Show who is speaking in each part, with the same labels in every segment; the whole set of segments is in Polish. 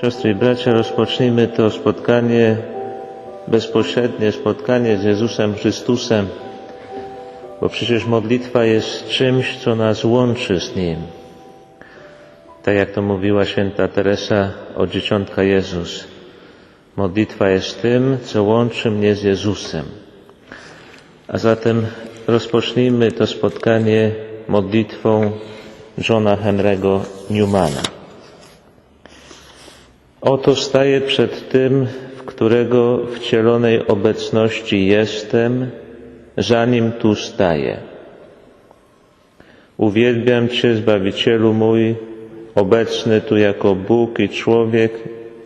Speaker 1: Siostry i bracia, rozpocznijmy to spotkanie, bezpośrednie spotkanie z Jezusem Chrystusem, bo przecież modlitwa jest czymś, co nas łączy z Nim. Tak jak to mówiła święta Teresa od dzieciątka Jezus. Modlitwa jest tym, co łączy mnie z Jezusem. A zatem rozpocznijmy to spotkanie modlitwą Johna Henry'ego Newmana. Oto staję przed tym, w którego wcielonej obecności jestem, zanim tu staję. Uwielbiam Cię, Zbawicielu mój, obecny tu jako Bóg i człowiek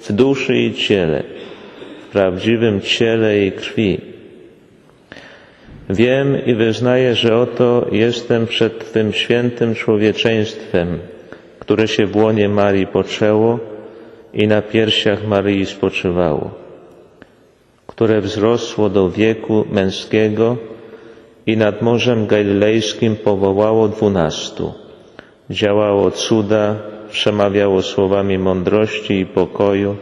Speaker 1: w duszy i ciele, w prawdziwym ciele i krwi. Wiem i wyznaję, że oto jestem przed Twym świętym człowieczeństwem, które się w łonie Marii poczęło i na piersiach Maryi spoczywało, które wzrosło do wieku męskiego i nad Morzem Galilejskim powołało dwunastu. Działało cuda, przemawiało słowami mądrości i pokoju,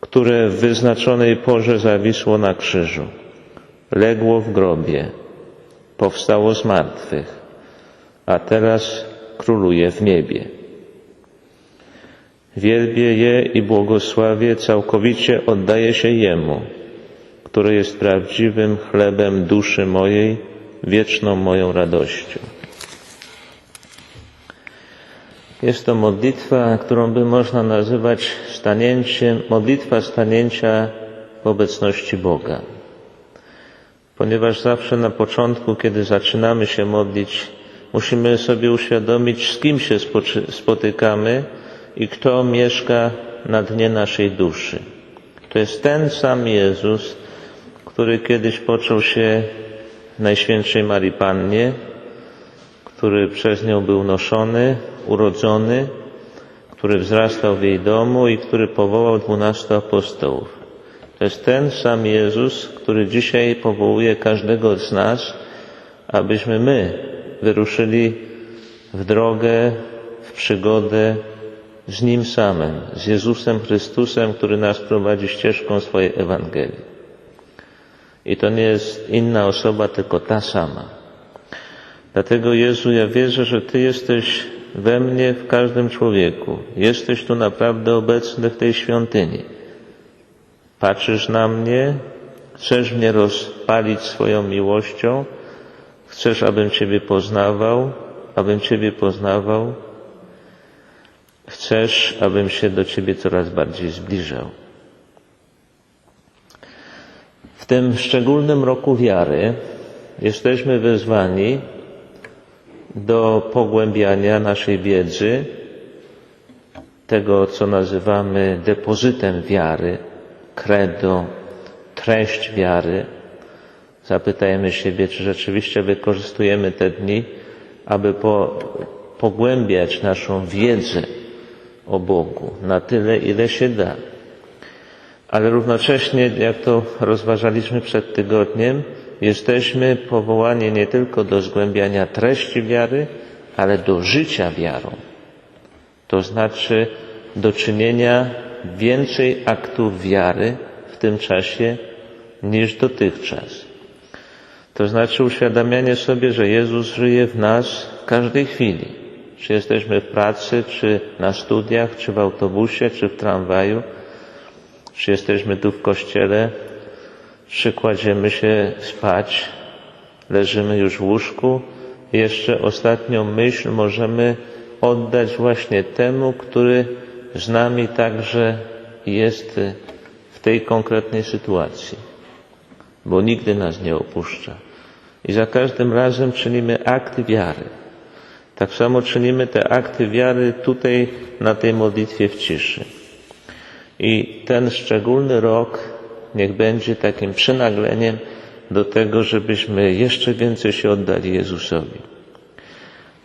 Speaker 1: które w wyznaczonej porze zawisło na krzyżu. Legło w grobie, powstało z martwych, a teraz króluje w niebie. Wielbię je i błogosławię, całkowicie oddaję się Jemu, który jest prawdziwym chlebem duszy mojej, wieczną moją radością. Jest to modlitwa, którą by można nazywać stanięciem, modlitwa stanięcia w obecności Boga. Ponieważ zawsze na początku, kiedy zaczynamy się modlić, musimy sobie uświadomić, z kim się spotykamy i kto mieszka na dnie naszej duszy. To jest ten sam Jezus, który kiedyś począł się Najświętszej Marii Pannie, który przez nią był noszony, urodzony, który wzrastał w jej domu i który powołał dwunastu apostołów. To jest ten sam Jezus, który dzisiaj powołuje każdego z nas, abyśmy my wyruszyli w drogę, w przygodę z Nim samym, z Jezusem Chrystusem, który nas prowadzi ścieżką swojej Ewangelii. I to nie jest inna osoba, tylko ta sama. Dlatego Jezu, ja wierzę, że Ty jesteś we mnie, w każdym człowieku. Jesteś tu naprawdę obecny w tej świątyni. Patrzysz na mnie, chcesz mnie rozpalić swoją miłością, chcesz, abym Ciebie poznawał, abym Ciebie poznawał, chcesz, abym się do Ciebie coraz bardziej zbliżał. W tym szczególnym roku wiary jesteśmy wezwani do pogłębiania naszej wiedzy, tego, co nazywamy depozytem wiary, credo, treść wiary. Zapytajmy siebie, czy rzeczywiście wykorzystujemy te dni, aby po, pogłębiać naszą wiedzę o Bogu na tyle, ile się da. Ale równocześnie, jak to rozważaliśmy przed tygodniem, jesteśmy powołani nie tylko do zgłębiania treści wiary, ale do życia wiarą. To znaczy do czynienia więcej aktów wiary w tym czasie niż dotychczas. To znaczy uświadamianie sobie, że Jezus żyje w nas w każdej chwili. Czy jesteśmy w pracy, czy na studiach, czy w autobusie, czy w tramwaju, czy jesteśmy tu w kościele, czy kładziemy się spać, leżymy już w łóżku. Jeszcze ostatnią myśl możemy oddać właśnie temu, który z nami także jest w tej konkretnej sytuacji, bo nigdy nas nie opuszcza. I za każdym razem czynimy akty wiary. Tak samo czynimy te akty wiary tutaj na tej modlitwie w ciszy. I ten szczególny rok niech będzie takim przynagleniem do tego, żebyśmy jeszcze więcej się oddali Jezusowi.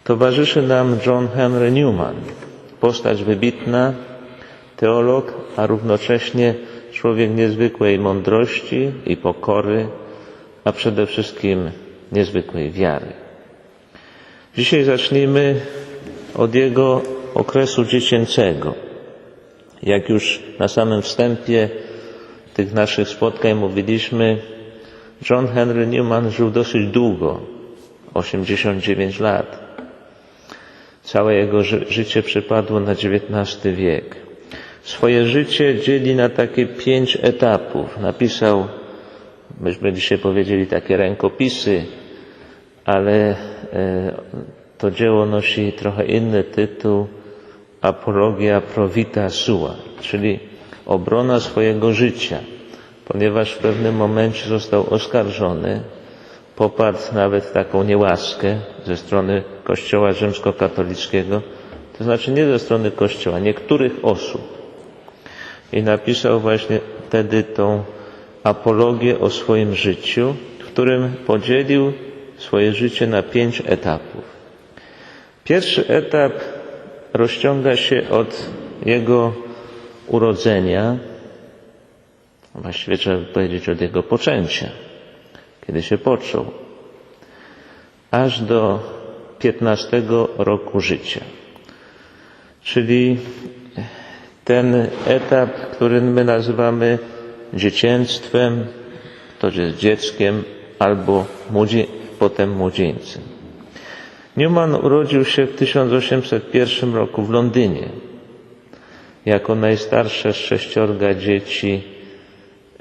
Speaker 1: Towarzyszy nam John Henry Newman, postać wybitna, teolog, a równocześnie człowiek niezwykłej mądrości i pokory, a przede wszystkim niezwykłej wiary. Dzisiaj zacznijmy od jego okresu dziecięcego. Jak już na samym wstępie tych naszych spotkań mówiliśmy, John Henry Newman żył dosyć długo 89 lat. Całe jego ży życie przypadło na XIX wiek. Swoje życie dzieli na takie pięć etapów. Napisał, myśmy dzisiaj powiedzieli, takie rękopisy, ale to dzieło nosi trochę inny tytuł Apologia Provita Sua, czyli obrona swojego życia, ponieważ w pewnym momencie został oskarżony, popadł nawet taką niełaskę ze strony Kościoła rzymskokatolickiego, to znaczy nie ze strony Kościoła, niektórych osób. I napisał właśnie wtedy tą apologię o swoim życiu, w którym podzielił swoje życie na pięć etapów. Pierwszy etap rozciąga się od jego urodzenia, właściwie trzeba powiedzieć od jego poczęcia, kiedy się począł, aż do 15 roku życia. Czyli ten etap, który my nazywamy dziecięctwem, to jest dzieckiem albo młodzie, potem młodzieńcem. Newman urodził się w 1801 roku w Londynie. Jako najstarsze z sześciorga dzieci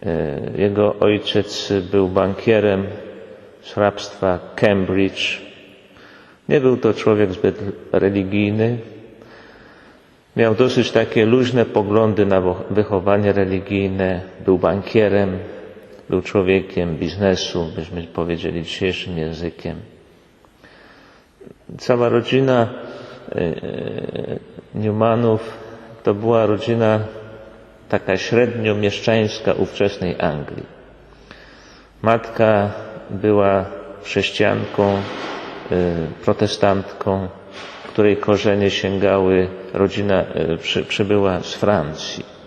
Speaker 1: e, jego ojciec był bankierem z hrabstwa Cambridge. Nie był to człowiek zbyt religijny. Miał dosyć takie luźne poglądy na wychowanie religijne. Był bankierem, był człowiekiem biznesu, byśmy powiedzieli dzisiejszym językiem. Cała rodzina e, Newmanów to była rodzina taka średnio mieszczańska ówczesnej Anglii. Matka była chrześcijanką, e, protestantką, której korzenie sięgały, rodzina e, przy, przybyła z Francji.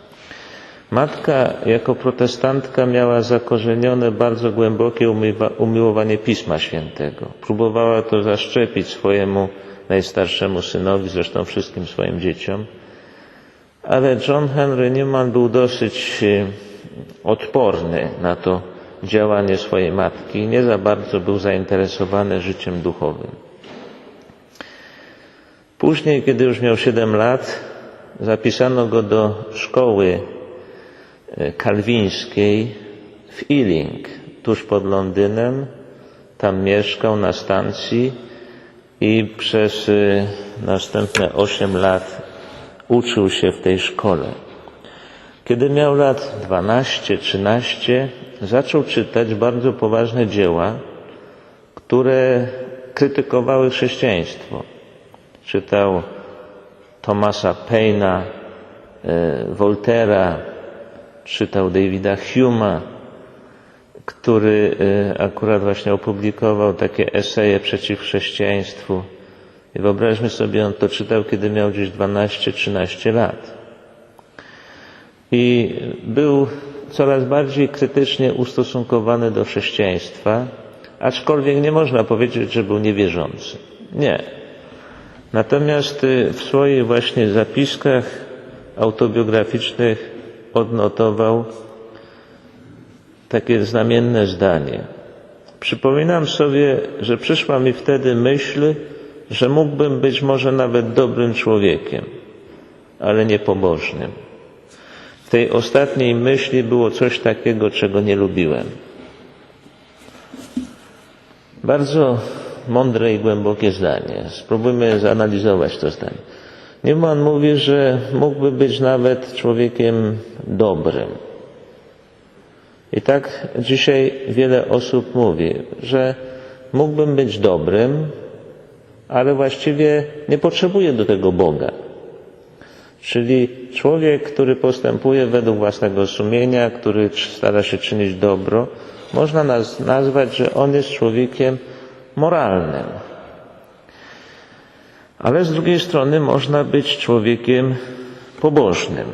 Speaker 1: Matka jako protestantka miała zakorzenione bardzo głębokie umiłowanie Pisma Świętego. Próbowała to zaszczepić swojemu najstarszemu synowi, zresztą wszystkim swoim dzieciom. Ale John Henry Newman był dosyć e, odporny na to działanie swojej matki i nie za bardzo był zainteresowany życiem duchowym. Później, kiedy już miał 7 lat, zapisano go do szkoły kalwińskiej w Ealing, tuż pod Londynem. Tam mieszkał na stacji i przez e, następne 8 lat uczył się w tej szkole. Kiedy miał lat 12-13, zaczął czytać bardzo poważne dzieła, które krytykowały chrześcijaństwo. Czytał Thomasa Paina, e, Voltera, czytał Davida Huma, który e, akurat właśnie opublikował takie eseje przeciw chrześcijaństwu. I wyobraźmy sobie, on to czytał, kiedy miał gdzieś 12-13 lat. I był coraz bardziej krytycznie ustosunkowany do chrześcijaństwa, aczkolwiek nie można powiedzieć, że był niewierzący. Nie. Natomiast y, w swoich właśnie zapiskach autobiograficznych odnotował takie znamienne zdanie. Przypominam sobie, że przyszła mi wtedy myśl, że mógłbym być może nawet dobrym człowiekiem, ale nie pobożnym. W tej ostatniej myśli było coś takiego, czego nie lubiłem. Bardzo mądre i głębokie zdanie. Spróbujmy zanalizować to zdanie. Newman mówi, że mógłby być nawet człowiekiem dobrym. I tak dzisiaj wiele osób mówi, że mógłbym być dobrym, ale właściwie nie potrzebuje do tego Boga. Czyli człowiek, który postępuje według własnego sumienia, który stara się czynić dobro, można nazwać, że on jest człowiekiem moralnym. Ale z drugiej strony można być człowiekiem pobożnym.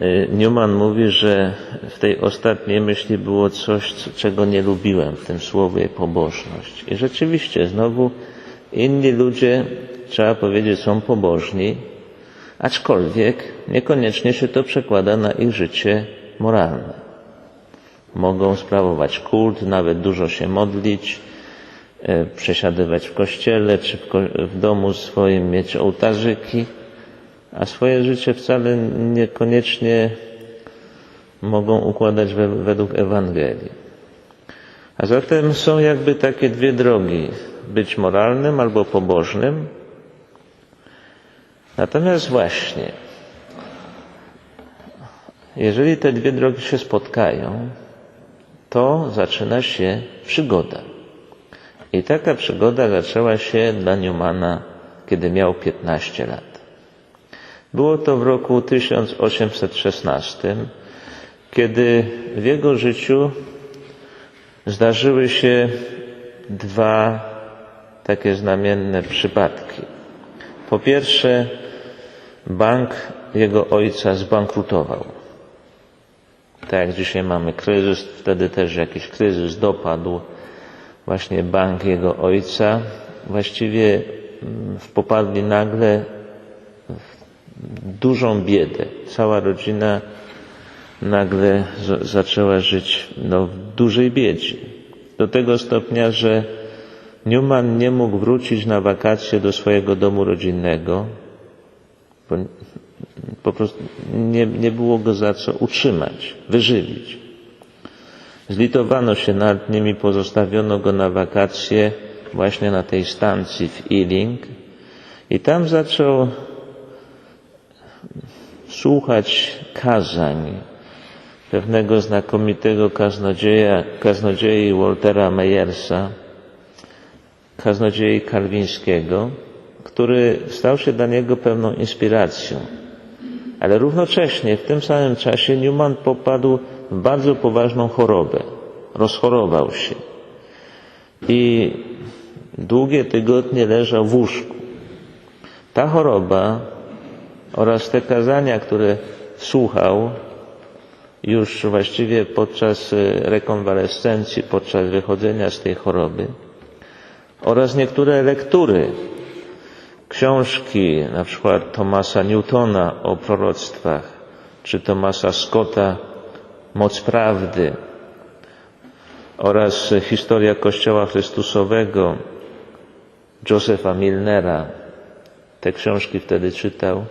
Speaker 1: Y, Newman mówi, że w tej ostatniej myśli było coś, czego nie lubiłem w tym słowie pobożność. I rzeczywiście, znowu inni ludzie, trzeba powiedzieć, są pobożni, aczkolwiek niekoniecznie się to przekłada na ich życie moralne. Mogą sprawować kult, nawet dużo się modlić, przesiadywać w kościele czy w, ko w domu swoim mieć ołtarzyki, a swoje życie wcale niekoniecznie mogą układać we, według Ewangelii. A zatem są jakby takie dwie drogi: być moralnym albo pobożnym. Natomiast właśnie, jeżeli te dwie drogi się spotkają, to zaczyna się przygoda. I taka przygoda zaczęła się dla Newmana, kiedy miał 15 lat. Było to w roku 1816, kiedy w jego życiu zdarzyły się dwa takie znamienne przypadki. Po pierwsze, bank jego ojca zbankrutował. Tak jak dzisiaj mamy kryzys, wtedy też jakiś kryzys dopadł właśnie bank jego ojca. Właściwie mm, popadli nagle w dużą biedę. Cała rodzina nagle zaczęła żyć no, w dużej biedzie. Do tego stopnia, że Newman nie mógł wrócić na wakacje do swojego domu rodzinnego, po prostu nie, nie było go za co utrzymać, wyżywić. Zlitowano się nad nim i pozostawiono go na wakacje właśnie na tej stacji w Ealing i tam zaczął słuchać kazań pewnego znakomitego kaznodzieja, kaznodziei Waltera Meyersa, kaznodziei kalwińskiego, który stał się dla niego pewną inspiracją. Ale równocześnie w tym samym czasie Newman popadł w bardzo poważną chorobę. Rozchorował się. I długie tygodnie leżał w łóżku. Ta choroba oraz te kazania, które słuchał już właściwie podczas e, rekonwalescencji, podczas wychodzenia z tej choroby oraz niektóre lektury, książki, na przykład Thomasa Newtona o proroctwach, czy Thomasa Scotta Moc Prawdy oraz Historia Kościoła Chrystusowego Josepha Milnera, te książki wtedy czytał,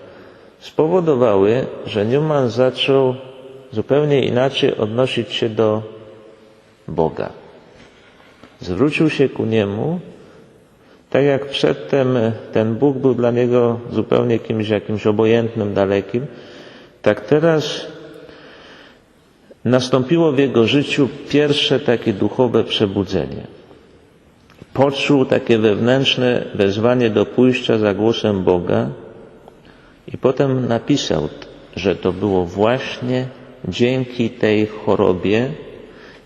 Speaker 1: spowodowały, że Newman zaczął zupełnie inaczej odnosić się do Boga. Zwrócił się ku Niemu, tak jak przedtem ten Bóg był dla niego zupełnie kimś jakimś obojętnym, dalekim, tak teraz nastąpiło w jego życiu pierwsze takie duchowe przebudzenie. Poczuł takie wewnętrzne wezwanie do pójścia za głosem Boga, i potem napisał, że to było właśnie dzięki tej chorobie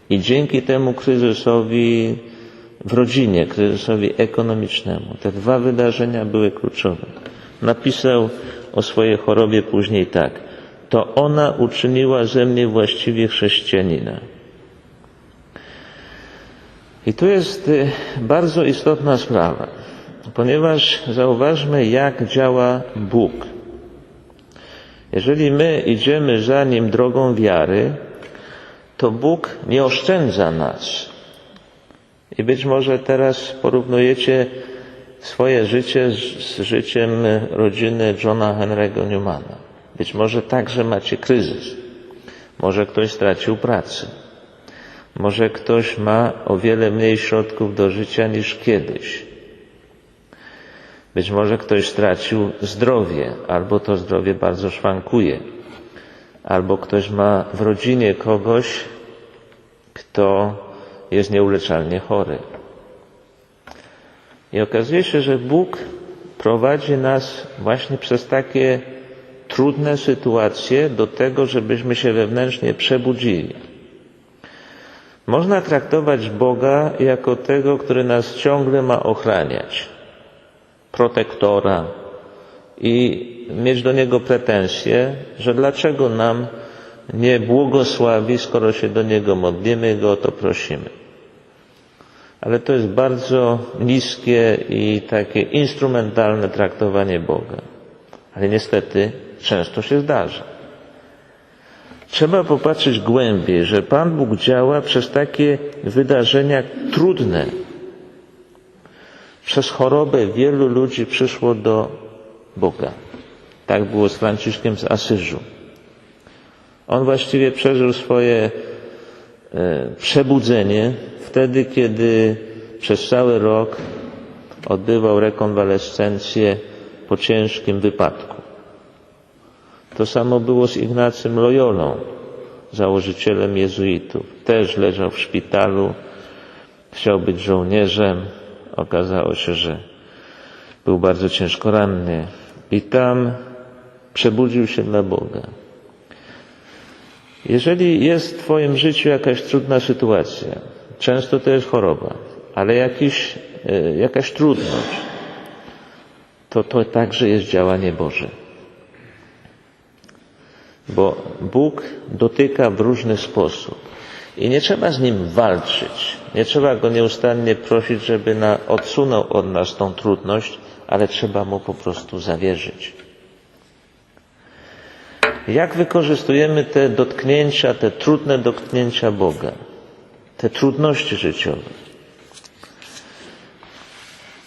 Speaker 1: i dzięki temu kryzysowi w rodzinie, kryzysowi ekonomicznemu. Te dwa wydarzenia były kluczowe. Napisał o swojej chorobie później tak. To ona uczyniła ze mnie właściwie chrześcijanina. I tu jest y, bardzo istotna sprawa, ponieważ zauważmy, jak działa Bóg. Jeżeli my idziemy za Nim drogą wiary, to Bóg nie oszczędza nas. I być może teraz porównujecie swoje życie z życiem rodziny Johna Henry'ego Newmana. Być może także macie kryzys. Może ktoś stracił pracę. Może ktoś ma o wiele mniej środków do życia niż kiedyś. Być może ktoś stracił zdrowie, albo to zdrowie bardzo szwankuje, albo ktoś ma w rodzinie kogoś, kto jest nieuleczalnie chory. I okazuje się, że Bóg prowadzi nas właśnie przez takie trudne sytuacje do tego, żebyśmy się wewnętrznie przebudzili. Można traktować Boga jako tego, który nas ciągle ma ochraniać protektora i mieć do niego pretensje, że dlaczego nam nie błogosławi, skoro się do niego modlimy i go o to prosimy. Ale to jest bardzo niskie i takie instrumentalne traktowanie Boga. ale niestety często się zdarza. Trzeba popatrzeć głębiej, że Pan Bóg działa przez takie wydarzenia trudne. Przez chorobę wielu ludzi przyszło do Boga. Tak było z Franciszkiem z Asyżu. On właściwie przeżył swoje e, przebudzenie wtedy, kiedy przez cały rok odbywał rekonwalescencję po ciężkim wypadku. To samo było z Ignacym Loyolą, założycielem jezuitów. Też leżał w szpitalu, chciał być żołnierzem. Okazało się, że był bardzo ciężko ranny i tam przebudził się dla Boga. Jeżeli jest w Twoim życiu jakaś trudna sytuacja, często to jest choroba, ale jakiś, e, jakaś trudność, to to także jest działanie Boże. Bo Bóg dotyka w różny sposób. I nie trzeba z Nim walczyć. Nie trzeba Go nieustannie prosić, żeby na, odsunął od nas tą trudność, ale trzeba Mu po prostu zawierzyć. Jak wykorzystujemy te dotknięcia, te trudne dotknięcia Boga, te trudności życiowe?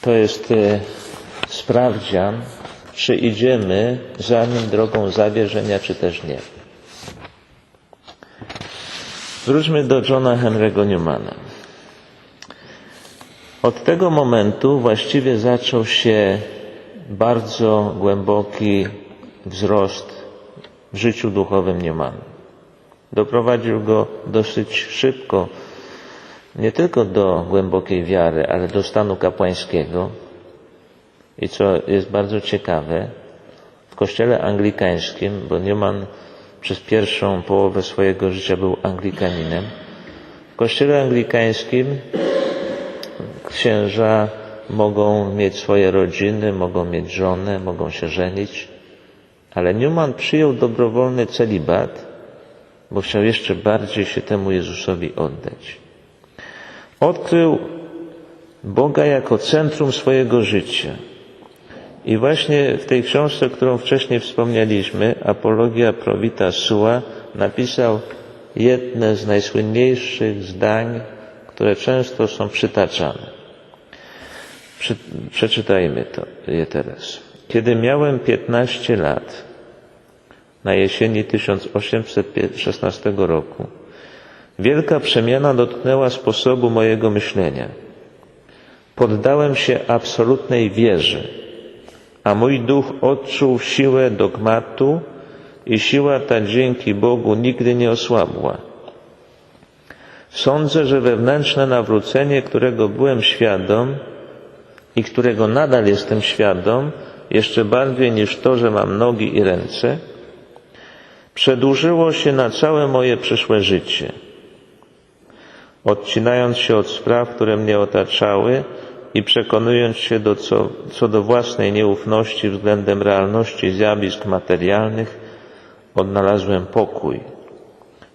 Speaker 1: To jest e, sprawdzian, czy idziemy za Nim drogą zawierzenia, czy też nie. Wróćmy do Johna Henry'ego Newmana. Od tego momentu właściwie zaczął się bardzo głęboki wzrost w życiu duchowym Newmana. Doprowadził go dosyć szybko nie tylko do głębokiej wiary, ale do stanu kapłańskiego. I co jest bardzo ciekawe, w kościele anglikańskim, bo Newman przez pierwszą połowę swojego życia był anglikaninem, w kościele anglikańskim księża mogą mieć swoje rodziny, mogą mieć żonę, mogą się żenić, ale Newman przyjął dobrowolny celibat, bo chciał jeszcze bardziej się temu Jezusowi oddać. Odkrył Boga jako centrum swojego życia. I właśnie w tej książce, którą wcześniej wspomnieliśmy, Apologia Provita Sua, napisał jedne z najsłynniejszych zdań, które często są przytaczane. Przy, przeczytajmy to, je teraz. Kiedy miałem 15 lat, na jesieni 1816 roku, wielka przemiana dotknęła sposobu mojego myślenia. Poddałem się absolutnej wierze, a mój duch odczuł siłę dogmatu i siła ta dzięki Bogu nigdy nie osłabła. Sądzę, że wewnętrzne nawrócenie, którego byłem świadom i którego nadal jestem świadom, jeszcze bardziej niż to, że mam nogi i ręce, przedłużyło się na całe moje przyszłe życie. Odcinając się od spraw, które mnie otaczały i przekonując się do co, co do własnej nieufności względem realności zjawisk materialnych, odnalazłem pokój,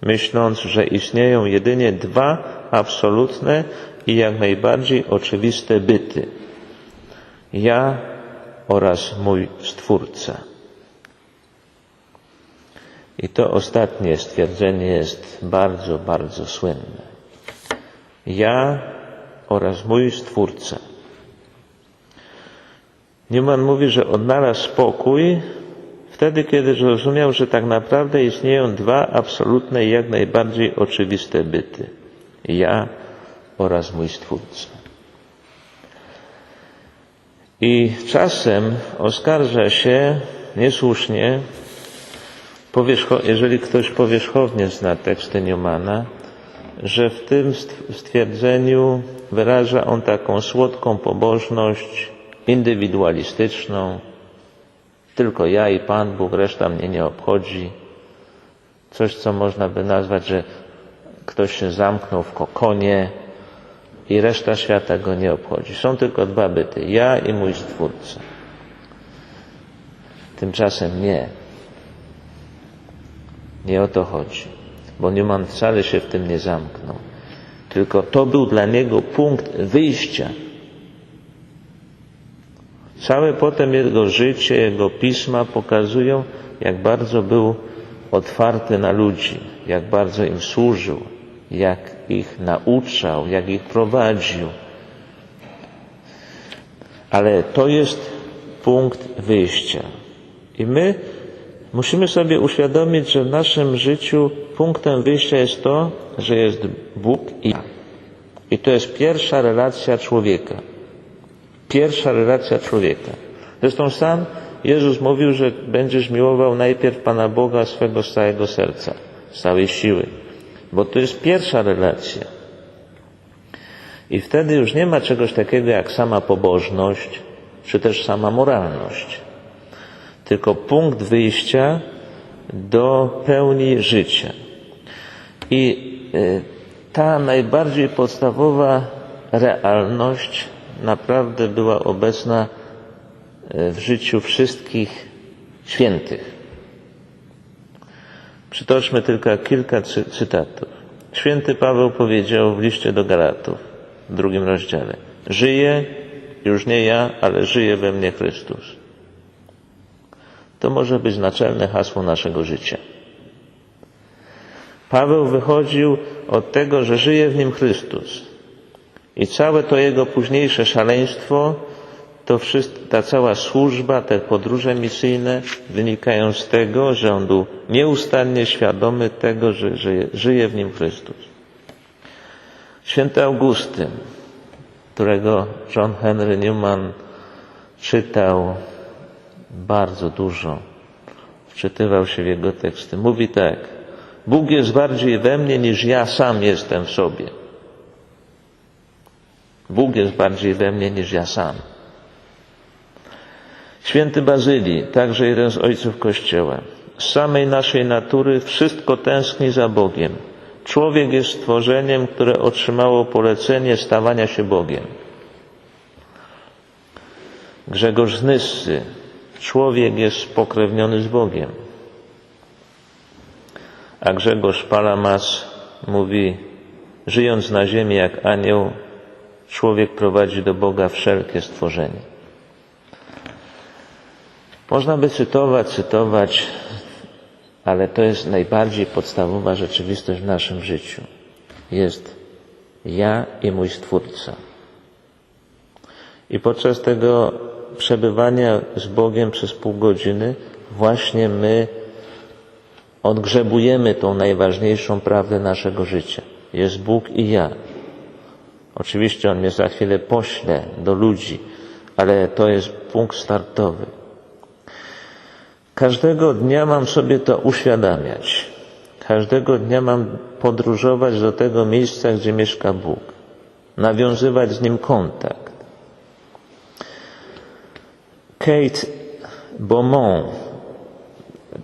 Speaker 1: myśląc, że istnieją jedynie dwa absolutne i jak najbardziej oczywiste byty. Ja oraz mój Stwórca. I to ostatnie stwierdzenie jest bardzo, bardzo słynne. Ja oraz mój Stwórca. Newman mówi, że odnalazł spokój wtedy, kiedy zrozumiał, że tak naprawdę istnieją dwa absolutne i jak najbardziej oczywiste byty. Ja oraz mój Stwórca. I czasem oskarża się niesłusznie, jeżeli ktoś powierzchownie zna teksty Newmana, że w tym stwierdzeniu wyraża on taką słodką pobożność indywidualistyczną. Tylko ja i Pan Bóg, reszta mnie nie obchodzi. Coś, co można by nazwać, że ktoś się zamknął w kokonie i reszta świata go nie obchodzi. Są tylko dwa byty. Ja i mój Stwórca. Tymczasem nie. Nie o to chodzi, bo Newman wcale się w tym nie zamknął. Tylko to był dla niego punkt wyjścia. Całe potem jego życie, jego pisma pokazują, jak bardzo był otwarty na ludzi, jak bardzo im służył, jak ich nauczał, jak ich prowadził. Ale to jest punkt wyjścia. I my musimy sobie uświadomić, że w naszym życiu punktem wyjścia jest to, że jest Bóg i ja. I to jest pierwsza relacja człowieka. Pierwsza relacja człowieka. Zresztą sam Jezus mówił, że będziesz miłował najpierw Pana Boga swego z całego serca, z całej siły. Bo to jest pierwsza relacja. I wtedy już nie ma czegoś takiego jak sama pobożność, czy też sama moralność. Tylko punkt wyjścia do pełni życia. I y, ta najbardziej podstawowa realność naprawdę była obecna y, w życiu wszystkich świętych. Przytoczmy tylko kilka cy cytatów. Święty Paweł powiedział w liście do Galatów w drugim rozdziale: Żyję, już nie ja, ale żyje we mnie Chrystus. To może być naczelne hasło naszego życia. Paweł wychodził od tego, że żyje w nim Chrystus. I całe to jego późniejsze szaleństwo, to wszystko, ta cała służba, te podróże misyjne wynikają z tego, że on był nieustannie świadomy tego, że żyje, żyje w nim Chrystus. Święty Augustyn, którego John Henry Newman czytał bardzo dużo, wczytywał się w jego teksty, mówi tak: Bóg jest bardziej we mnie niż ja sam jestem w sobie. Bóg jest bardziej we mnie niż ja sam. Święty Bazylii, także jeden z ojców Kościoła. Z samej naszej natury wszystko tęskni za Bogiem. Człowiek jest stworzeniem, które otrzymało polecenie stawania się Bogiem. Grzegorz z Nyssy. Człowiek jest spokrewniony z Bogiem. A Grzegorz Palamas mówi, żyjąc na ziemi jak anioł, człowiek prowadzi do Boga wszelkie stworzenie. Można by cytować, cytować, ale to jest najbardziej podstawowa rzeczywistość w naszym życiu. Jest ja i mój Stwórca. I podczas tego przebywania z Bogiem przez pół godziny właśnie my odgrzebujemy tą najważniejszą prawdę naszego życia. Jest Bóg i ja. Oczywiście On mnie za chwilę pośle do ludzi, ale to jest punkt startowy. Każdego dnia mam sobie to uświadamiać. Każdego dnia mam podróżować do tego miejsca, gdzie mieszka Bóg. Nawiązywać z Nim kontakt. Kate Beaumont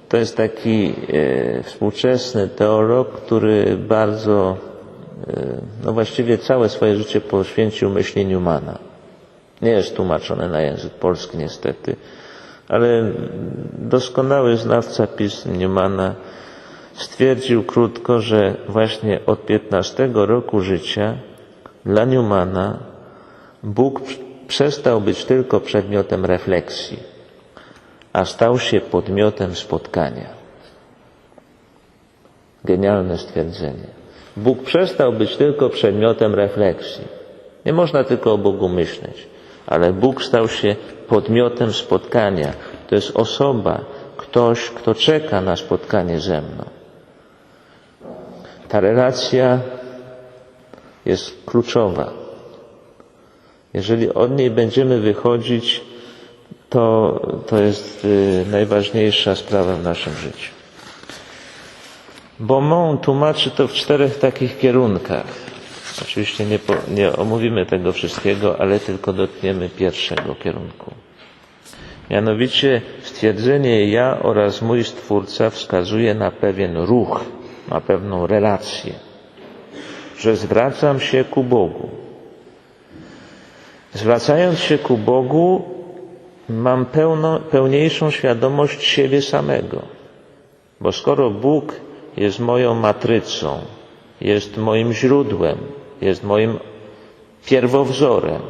Speaker 1: to jest taki e, współczesny teolog, który bardzo, e, no właściwie całe swoje życie poświęcił myśli Newmana. Nie jest tłumaczone na język polski niestety, ale doskonały znawca pism Newmana stwierdził krótko, że właśnie od 15 roku życia dla Newmana Bóg przestał być tylko przedmiotem refleksji, a stał się podmiotem spotkania. Genialne stwierdzenie. Bóg przestał być tylko przedmiotem refleksji. Nie można tylko o Bogu myśleć, ale Bóg stał się podmiotem spotkania. To jest osoba, ktoś, kto czeka na spotkanie ze mną. Ta relacja jest kluczowa. Jeżeli od niej będziemy wychodzić, to, to jest y, najważniejsza sprawa w naszym życiu. Beaumont tłumaczy to w czterech takich kierunkach. Oczywiście nie, po, nie omówimy tego wszystkiego, ale tylko dotkniemy pierwszego kierunku. Mianowicie stwierdzenie ja oraz mój Stwórca wskazuje na pewien ruch, na pewną relację, że zwracam się ku Bogu. Zwracając się ku Bogu, mam pełno, pełniejszą świadomość siebie samego. Bo skoro Bóg jest moją matrycą, jest moim źródłem, jest moim pierwowzorem,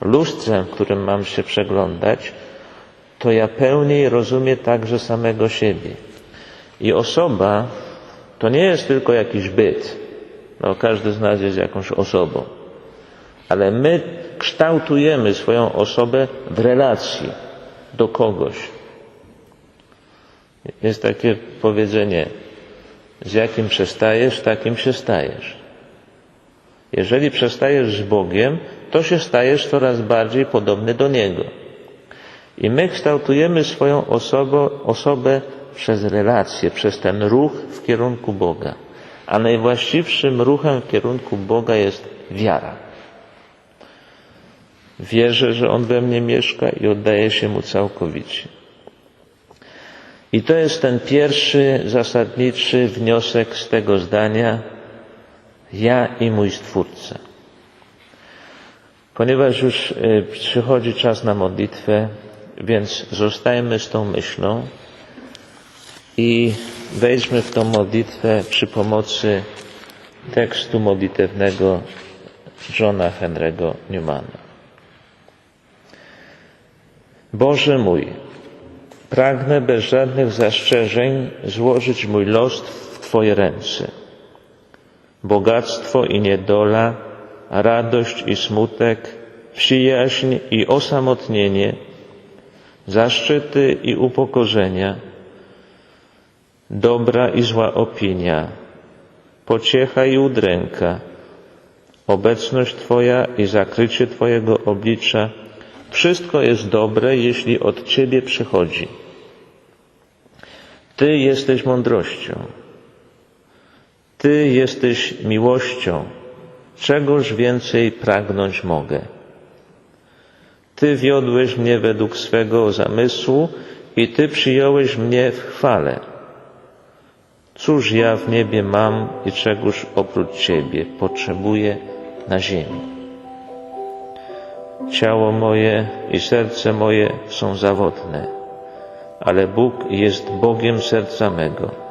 Speaker 1: lustrem, w którym mam się przeglądać, to ja pełniej rozumiem także samego siebie. I osoba to nie jest tylko jakiś byt. No, każdy z nas jest jakąś osobą. Ale my kształtujemy swoją osobę w relacji do kogoś. Jest takie powiedzenie, z jakim przestajesz, takim się stajesz. Jeżeli przestajesz z Bogiem, to się stajesz coraz bardziej podobny do Niego. I my kształtujemy swoją osobę, osobę przez relacje, przez ten ruch w kierunku Boga. A najwłaściwszym ruchem w kierunku Boga jest wiara. Wierzę, że On we mnie mieszka i oddaję się Mu całkowicie. I to jest ten pierwszy zasadniczy wniosek z tego zdania. Ja i mój Stwórca. Ponieważ już y, przychodzi czas na modlitwę, więc zostajmy z tą myślą i wejdźmy w tą modlitwę przy pomocy tekstu modlitewnego Johna Henry'ego Newmana. Boże mój, pragnę bez żadnych zastrzeżeń złożyć mój los w Twoje ręce. Bogactwo i niedola, radość i smutek, przyjaźń i osamotnienie, zaszczyty i upokorzenia, dobra i zła opinia, pociecha i udręka, obecność Twoja i zakrycie Twojego oblicza, wszystko jest dobre, jeśli od Ciebie przychodzi. Ty jesteś mądrością. Ty jesteś miłością. Czegoż więcej pragnąć mogę? Ty wiodłeś mnie według swego zamysłu i Ty przyjąłeś mnie w chwale. Cóż ja w niebie mam i czegoż oprócz Ciebie potrzebuję na ziemi? Ciało moje i serce moje są zawodne, ale Bóg jest Bogiem serca mego